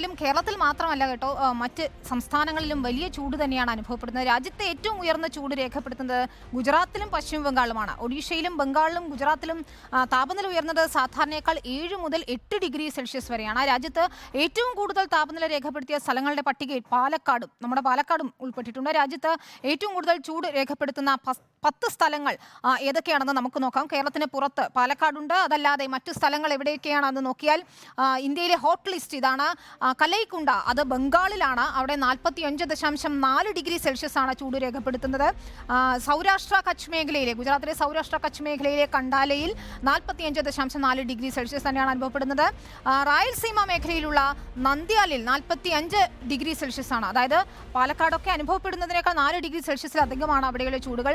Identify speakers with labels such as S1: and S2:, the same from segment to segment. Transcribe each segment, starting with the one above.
S1: എന്തായാലും കേരളത്തിൽ മാത്രമല്ല കേട്ടോ മറ്റ് സംസ്ഥാനങ്ങളിലും വലിയ ചൂട് തന്നെയാണ് അനുഭവപ്പെടുന്നത്. രാജ്യത്തെ ഏറ്റവും ഉയർന്ന ചൂട് രേഖപ്പെടുത്തുന്നത് ഗുജറാത്തിലും പശ്ചിമ ബംഗാളുമാണ് ഒഡീഷയിലും ബംഗാളിലും ഗുജറാത്തിലും താപനില ഉയർന്നത് സാധാരണയേക്കാൾ ഏഴ് മുതൽ എട്ട് ഡിഗ്രി സെൽഷ്യസ് വരെയാണ്. രാജ്യത്ത് ഏറ്റവും കൂടുതൽ താപനില രേഖപ്പെടുത്തിയ സ്ഥലങ്ങളുടെ പട്ടികയിൽ പാലക്കാടും നമ്മുടെ പാലക്കാടും ഉൾപ്പെട്ടിട്ടുണ്ട്. രാജ്യത്ത് ഏറ്റവും കൂടുതൽ ചൂട് രേഖപ്പെടുത്തുന്ന പത്ത് സ്ഥലങ്ങൾ ഏതൊക്കെയാണെന്ന് നമുക്ക് നോക്കാം. കേരളത്തിന് പുറത്ത് പാലക്കാടുണ്ട്. അതല്ലാതെ മറ്റു സ്ഥലങ്ങൾ എവിടെയൊക്കെയാണെന്ന് നോക്കിയാൽ ഇന്ത്യയിലെ ഹോട്ട് ലിസ്റ്റ് ഇതാണ്. കലൈക്കുണ്ട അത് ബംഗാളിലാണ്. അവിടെ നാൽപ്പത്തി അഞ്ച് ദശാംശം നാല് ഡിഗ്രി സെൽഷ്യസ് ആണ് ചൂട് രേഖപ്പെടുത്തുന്നത്. സൗരാഷ്ട്ര കച്ച് മേഖലയിലെ ഗുജറാത്തിലെ സൗരാഷ്ട്ര കച്ച് മേഖലയിലെ കണ്ടാലയിൽ നാൽപ്പത്തി അഞ്ച് ദശാംശം നാല് ഡിഗ്രി സെൽഷ്യസ് തന്നെയാണ് അനുഭവപ്പെടുന്നത്. റായൽസീമ മേഖലയിലുള്ള നന്ദ്യാലിൽ നാൽപ്പത്തി അഞ്ച് ഡിഗ്രി സെൽഷ്യസ് ആണ്. അതായത് പാലക്കാടൊക്കെ അനുഭവപ്പെടുന്നതിനേക്കാൾ നാല് ഡിഗ്രി സെൽഷ്യസിലധികമാണ് അവിടെയുള്ള ചൂടുകൾ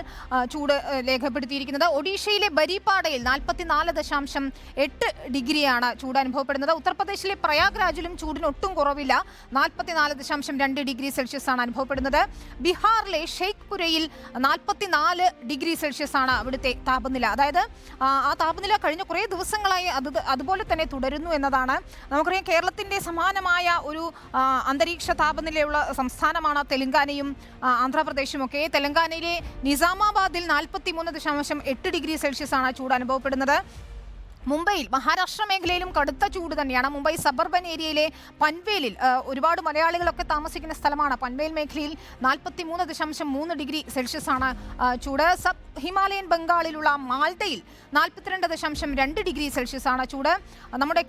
S1: ചൂട് രേഖപ്പെടുത്തിയിരിക്കുന്നത്. ഒഡീഷയിലെ ബരിപ്പാടയിൽ നാൽപ്പത്തിനാല് ദശാംശം എട്ട് ഡിഗ്രിയാണ് ചൂട് അനുഭവപ്പെടുന്നത്. ഉത്തർപ്രദേശിലെ പ്രയാഗ്രാജിലും ചൂടിന് ഒട്ടും കുറവില്ല. നാൽപ്പത്തിനാല് ദശാംശം രണ്ട് ഡിഗ്രി സെൽഷ്യസ് ആണ് അനുഭവപ്പെടുന്നത്. ബീഹാറിലെ ഷെയ്ഖ്പുരയിൽ നാൽപ്പത്തിനാല് ഡിഗ്രി സെൽഷ്യസ് ആണ് അവിടുത്തെ താപനില. അതായത് ആ, താപനില കഴിഞ്ഞ കുറേ ദിവസങ്ങളായി അത് അതുപോലെ തന്നെ തുടരുന്നു എന്നതാണ്. നമുക്കറിയാം കേരളത്തിന്റെ സമാനമായ ഒരു അന്തരീക്ഷ താപനിലയുള്ള സംസ്ഥാനമാണ് തെലങ്കാനയും ആന്ധ്രാപ്രദേശും ഒക്കെ. തെലങ്കാനയിലെ നിസാമാബാദിൽ നാൽപ്പത്തി മൂന്ന് ദശാംശം എട്ട് ഡിഗ്രി സെൽഷ്യസ് ആണ് ചൂട് അനുഭവപ്പെടുന്നത്. മുംബൈയിൽ മഹാരാഷ്ട്ര മേഖലയിലും കടുത്ത ചൂട് തന്നെയാണ്. മുംബൈ സബർബൻ ഏരിയയിലെ പൻവേലിൽ ഒരുപാട് മലയാളികളൊക്കെ താമസിക്കുന്ന സ്ഥലമാണ്. പൻവേൽ മേഖലയിൽ നാൽപ്പത്തി മൂന്ന് ദശാംശം മൂന്ന് ഡിഗ്രി സെൽഷ്യസ് ആണ് ചൂട്. സബ് ഹിമാലയൻ ബംഗാളിലുള്ള മാൽദയിൽ നാൽപ്പത്തിരണ്ട് ദശാംശം രണ്ട് ഡിഗ്രി സെൽഷ്യസ് ആണ് ചൂട്. നമ്മുടെ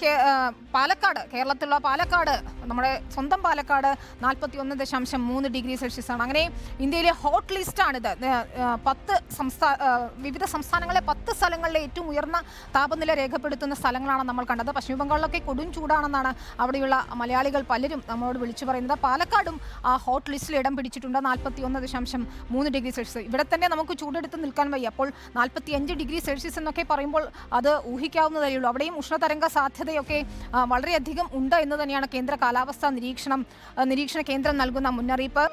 S1: പാലക്കാട് കേരളത്തിലുള്ള പാലക്കാട് നമ്മുടെ സ്വന്തം പാലക്കാട് നാൽപ്പത്തി ഒന്ന് ദശാംശം മൂന്ന് ഡിഗ്രി സെൽഷ്യസ് ആണ്. അങ്ങനെ ഇന്ത്യയിലെ ഹോട്ട് ലിസ്റ്റാണിത് പത്ത് സംസ്ഥാന വിവിധ സംസ്ഥാനങ്ങളിലെ പത്ത് സ്ഥലങ്ങളിലെ ഏറ്റവും ഉയർന്ന താപനില രേഖപ്പെടുത്തുന്ന സ്ഥലങ്ങളാണ് നമ്മൾ കണ്ടത്. പശ്ചിമ ബംഗാളിലൊക്കെ കൊടും ചൂടാണെന്നാണ് അവിടെയുള്ള മലയാളികൾ പലരും നമ്മളോട് വിളിച്ചു പറയുന്നത്. പാലക്കാടും ആ ഹോട്ട് ലിസ്റ്റിൽ ഇടം പിടിച്ചിട്ടുണ്ട്. നാൽപ്പത്തി ഒന്ന് ദശാംശം മൂന്ന് ഡിഗ്രി സെൽഷ്യസ്. ഇവിടെ തന്നെ നമുക്ക് ചൂടെടുത്ത് നിൽക്കാൻ വയ്യ. അപ്പോൾ നാൽപ്പത്തി അഞ്ച് ഡിഗ്രി സെൽഷ്യസ് എന്നൊക്കെ പറയുമ്പോൾ അത് ഊഹിക്കാവുന്നതേ ഉള്ളൂ. അവിടെയും ഉഷ്ണതരംഗ സാധ്യതയൊക്കെ വളരെയധികം ഉണ്ട് എന്ന് തന്നെയാണ് കേന്ദ്ര കാലാവസ്ഥാ നിരീക്ഷണം നിരീക്ഷണ കേന്ദ്രം നൽകുന്ന മുന്നറിയിപ്പ്.